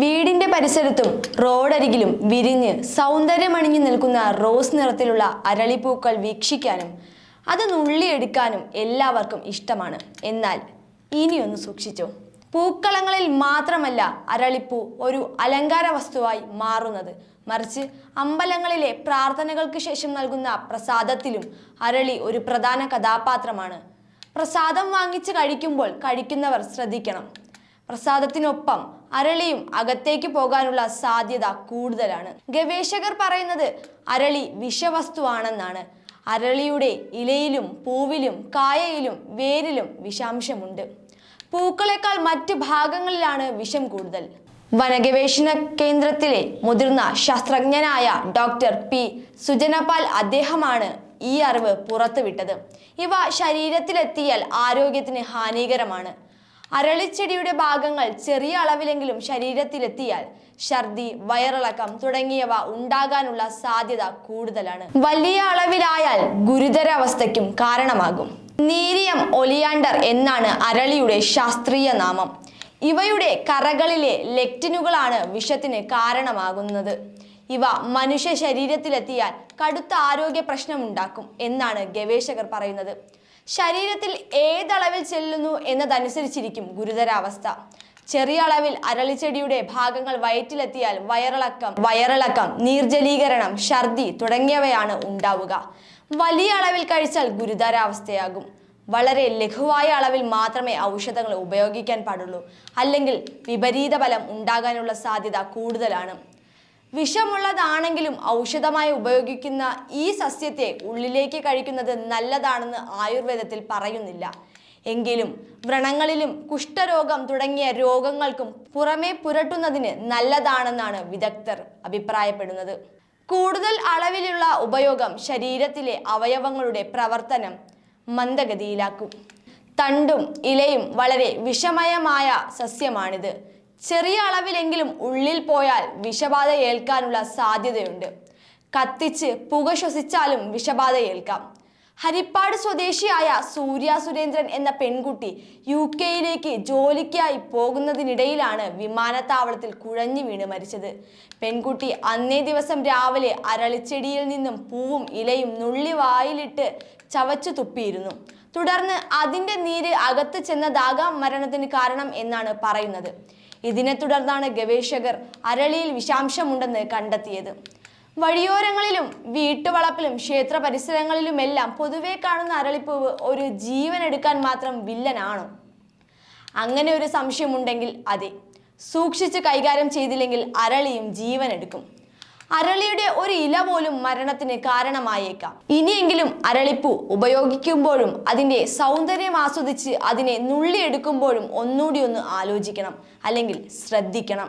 വീടിന്റെ പരിസരത്തും റോഡരികിലും വിരിഞ്ഞ് സൗന്ദര്യമണിഞ്ഞു നിൽക്കുന്ന റോസ് നിറത്തിലുള്ള അരളിപ്പൂക്കൾ വീക്ഷിക്കാനും അത് നുള്ളിയെടുക്കാനും എല്ലാവർക്കും ഇഷ്ടമാണ്. എന്നാൽ ഇനിയൊന്ന് സൂക്ഷിച്ചോ. പൂക്കളങ്ങളിൽ മാത്രമല്ല അരളിപ്പൂ ഒരു അലങ്കാര വസ്തുവായി മാറുന്നത്. മറിച്ച് അമ്പലങ്ങളിലെ പ്രാർത്ഥനകൾക്ക് ശേഷം നൽകുന്ന പ്രസാദത്തിലും അരളി ഒരു പ്രധാന കഥാപാത്രമാണ്. പ്രസാദം വാങ്ങിച്ച് കഴിക്കുമ്പോൾ കഴിക്കുന്നവർ ശ്രദ്ധിക്കണം. പ്രസാദത്തിനൊപ്പം അരളിയും അകത്തേക്ക് പോകാനുള്ള സാധ്യത കൂടുതലാണ്. ഗവേഷകർ പറയുന്നത് അരളി വിഷവസ്തുവാണെന്നാണ്. അരളിയുടെ ഇലയിലും പൂവിലും കായയിലും വേരിലും വിഷാംശമുണ്ട്. പൂക്കളെക്കാൾ മറ്റ് ഭാഗങ്ങളിലാണ് വിഷം കൂടുതൽ. വനഗവേഷണ കേന്ദ്രത്തിലെ മുതിർന്ന ശാസ്ത്രജ്ഞനായ ഡോക്ടർ പി. സുജനപാൽ അദ്ദേഹമാണ് ഈ അറിവ് പുറത്തുവിട്ടത്. ഇവ ശരീരത്തിലെത്തിയാൽ ആരോഗ്യത്തിന് ഹാനികരമാണ്. അരളിച്ചെടിയുടെ ഭാഗങ്ങൾ ചെറിയ അളവിലെങ്കിലും ശരീരത്തിലെത്തിയാൽ ഛർദി വയറിളക്കം തുടങ്ങിയവ ഉണ്ടാകാനുള്ള സാധ്യത കൂടുതലാണ്. വലിയ അളവിലായാൽ ഗുരുതര ഗുരുതരാവസ്ഥയ്ക്കും കാരണമാകും. നീരിയം ഒലിയാണ്ടർ എന്നാണ് അരളിയുടെ ശാസ്ത്രീയ നാമം. ഇവയുടെ കറകളിലെ ലെക്റ്റിനുകളാണ് വിഷത്തിന് കാരണമാകുന്നത്. ഇവ മനുഷ്യ ശരീരത്തിലെത്തിയാൽ കടുത്ത ആരോഗ്യ പ്രശ്നമുണ്ടാക്കും എന്നാണ് ഗവേഷകർ പറയുന്നത്. ശരീരത്തിൽ ഏതളവിൽ ചെല്ലുന്നു എന്നതനുസരിച്ചിരിക്കും ഗുരുതരാവസ്ഥ. ചെറിയ അളവിൽ അരളിച്ചെടിയുടെ ഭാഗങ്ങൾ വയറ്റിലെത്തിയാൽ വയറിളക്കം വയറിളക്കം നീർജലീകരണം ഛർദി തുടങ്ങിയവയാണ് ഉണ്ടാവുക. വലിയ അളവിൽ കഴിച്ചാൽ ഗുരുതരാവസ്ഥയാകും. വളരെ ലഘുവായ അളവിൽ മാത്രമേ ഔഷധങ്ങൾ ഉപയോഗിക്കാൻ പാടുള്ളൂ. അല്ലെങ്കിൽ വിപരീത ഫലം ഉണ്ടാകാനുള്ള സാധ്യത കൂടുതലാണ്. വിഷമുള്ളതാണെങ്കിലും ഔഷധമായി ഉപയോഗിക്കുന്ന ഈ സസ്യത്തെ ഉള്ളിലേക്ക് കഴിക്കുന്നത് നല്ലതാണെന്ന് ആയുർവേദത്തിൽ പറയുന്നില്ല. എങ്കിലും വ്രണങ്ങളിലും കുഷ്ഠരോഗം തുടങ്ങിയ രോഗങ്ങൾക്കും പുറമേ പുരട്ടുന്നതിന് നല്ലതാണെന്നാണ് വിദഗ്ധർ അഭിപ്രായപ്പെടുന്നത്. കൂടുതൽ അളവിലുള്ള ഉപയോഗം ശരീരത്തിലെ അവയവങ്ങളുടെ പ്രവർത്തനം മന്ദഗതിയിലാക്കും. തണ്ടും ഇലയും വളരെ വിഷമയമായ സസ്യമാണിത്. ചെറിയ അളവിലെങ്കിലും ഉള്ളിൽ പോയാൽ വിഷബാധ ഏൽക്കാനുള്ള സാധ്യതയുണ്ട്. കത്തിച്ച് പുക ശ്വസിച്ചാലും വിഷബാധ ഏൽക്കാം. ഹരിപ്പാട് സ്വദേശിയായ സൂര്യ സുരേന്ദ്രൻ എന്ന പെൺകുട്ടി യു കെയിലേക്ക് ജോലിക്കായി പോകുന്നതിനിടയിലാണ് വിമാനത്താവളത്തിൽ കുഴഞ്ഞു വീണ് മരിച്ചത്. പെൺകുട്ടി അന്നേ ദിവസം രാവിലെ അരളിച്ചെടിയിൽ നിന്നും പൂവും ഇലയും നുള്ളി വായിലിട്ട് ചവച്ചു തുപ്പിയിരുന്നു. തുടർന്ന് അതിന്റെ നീര് അകത്ത് ചെന്നതാകാം മരണത്തിന് കാരണം എന്നാണ് പറയുന്നത്. ഇതിനെ തുടർന്നാണ് ഗവേഷകർ അരളിയിൽ വിഷാംശമുണ്ടെന്ന് കണ്ടെത്തിയത്. വഴിയോരങ്ങളിലും വീട്ടുവളപ്പിലും ക്ഷേത്ര പരിസരങ്ങളിലുമെല്ലാം പൊതുവെ കാണുന്ന അരളിപ്പൂവ് ഒരു ജീവൻ എടുക്കാൻ മാത്രം വില്ലനാണോ. അങ്ങനെ ഒരു സംശയമുണ്ടെങ്കിൽ അതെ. സൂക്ഷിച്ച് കൈകാര്യം ചെയ്തില്ലെങ്കിൽ അരളിയും ജീവൻ എടുക്കും അരളിയുടെ ഒരു ഇല പോലും മരണത്തിന് കാരണമായേക്കാം. ഇനിയെങ്കിലും അരളിപ്പൂ ഉപയോഗിക്കുമ്പോഴും അതിന്റെ സൗന്ദര്യം ആസ്വദിച്ച് അതിനെ നുള്ളിയെടുക്കുമ്പോഴും ഒന്നുകൂടി ഒന്ന് ആലോചിക്കണം അല്ലെങ്കിൽ ശ്രദ്ധിക്കണം.